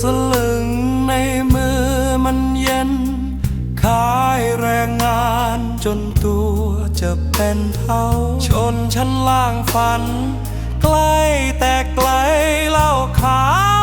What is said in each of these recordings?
สลึงในมือมันเย็น ขายแรงงานจนตัว จะเป็นเท่า ชนชั้นล่างฝัน ใกล้แต่ไกลเล่าขาว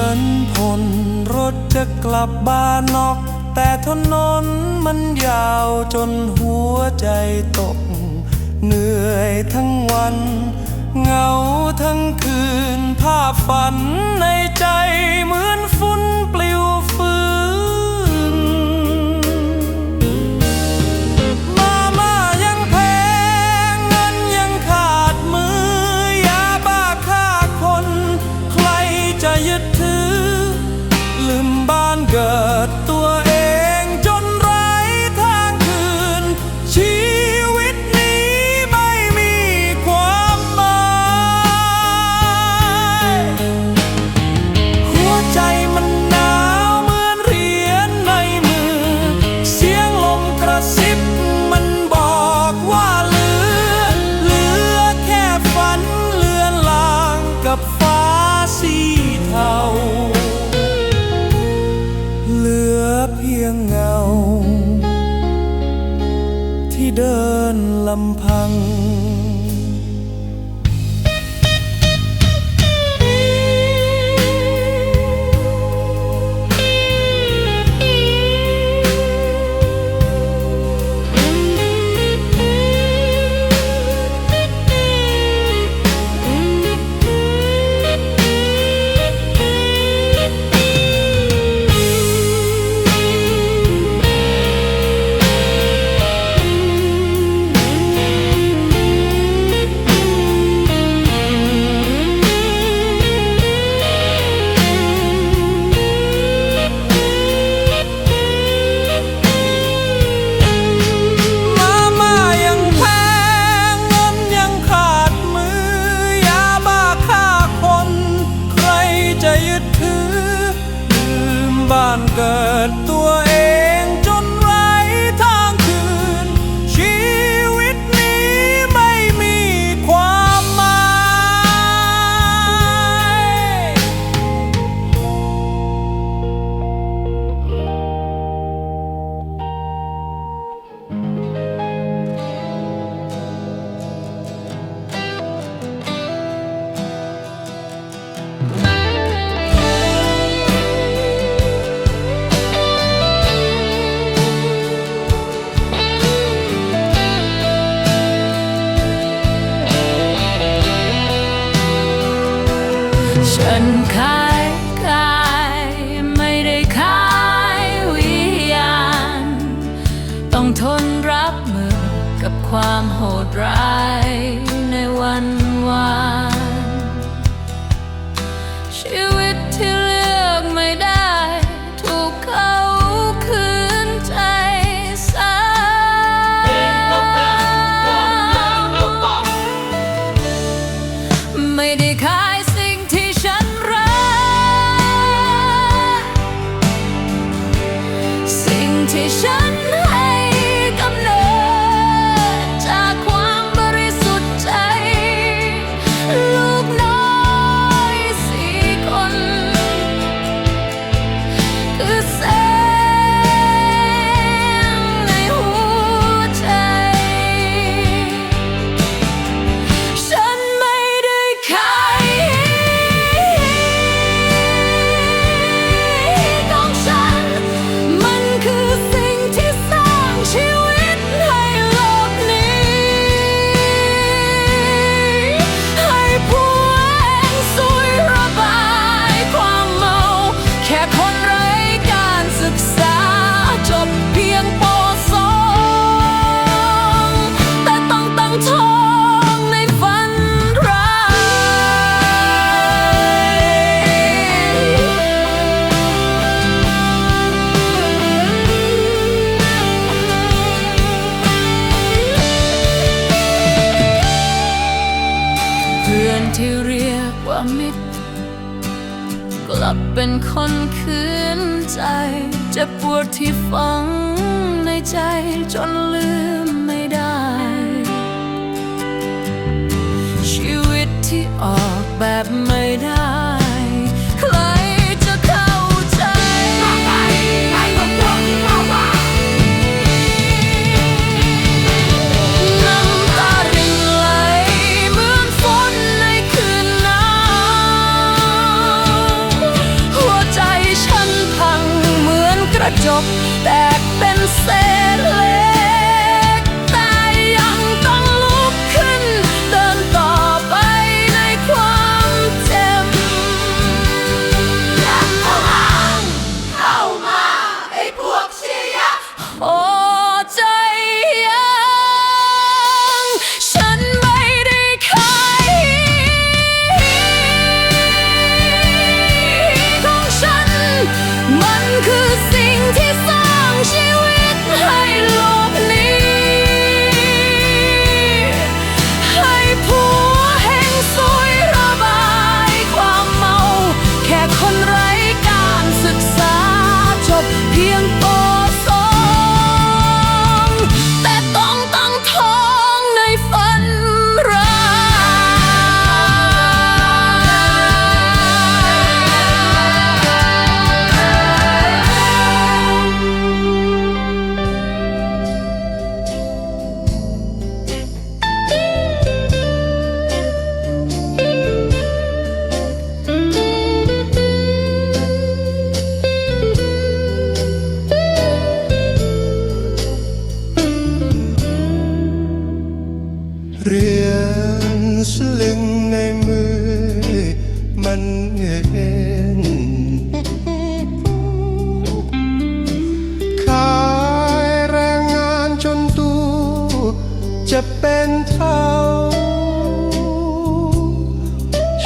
ชินพลรถจะกลับบ้านนอก แต่ถนนมันยาวจนหัวใจตก เหนื่อยทั้งวัน เงาทั้งคืน ภาพฝันในใจเหมือนฝุ่น เดินลำพัง งินขายกายไม่ได้ขายวิญญาณ ต้องทนรับมือกับความโหดร้าย เรียกว่ามิตร กลับเป็นคนคืนใจ จะปวดที่ฝังในใจจนลืมไม่ได้ ชีวิตที่ออกแบบไม่ได้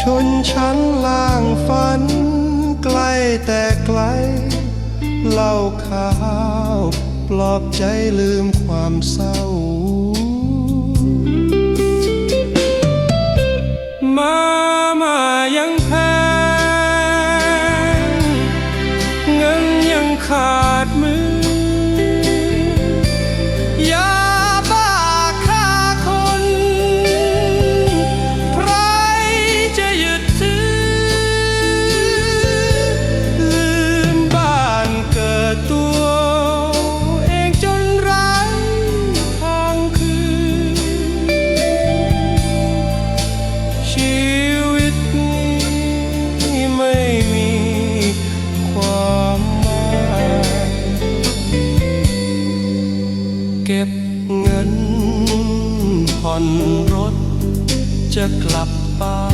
ชนชั้นล่างฝันใกล้แต่ไกลเล่าข่าวปลอบใจลืมความเศร้า มา มายัง bar.